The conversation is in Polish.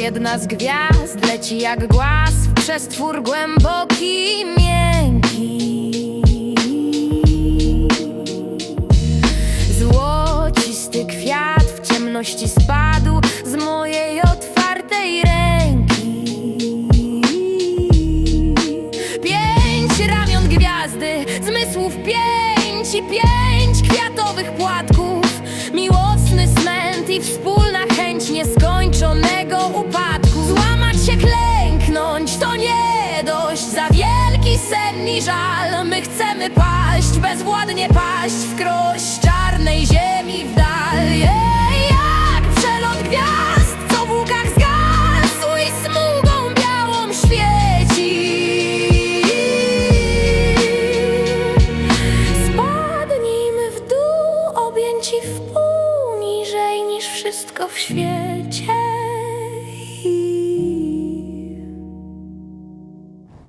jedna z gwiazd leci jak głaz w przestwór głęboki, miękki. Złocisty kwiat w ciemności spadł z mojej otwartej ręki. Pięć ramion gwiazdy, zmysłów pięć i pięć kwiatowych płatków. Miłosny smęt i wspólna wielki sen i żal. My chcemy paść, bezwładnie paść w krość czarnej ziemi w dal. Jej, jak przelot gwiazd, co w łukach zgasł i smugą białą świeci. Spadnijmy w dół, objęci w pół niżej niż wszystko w świecie.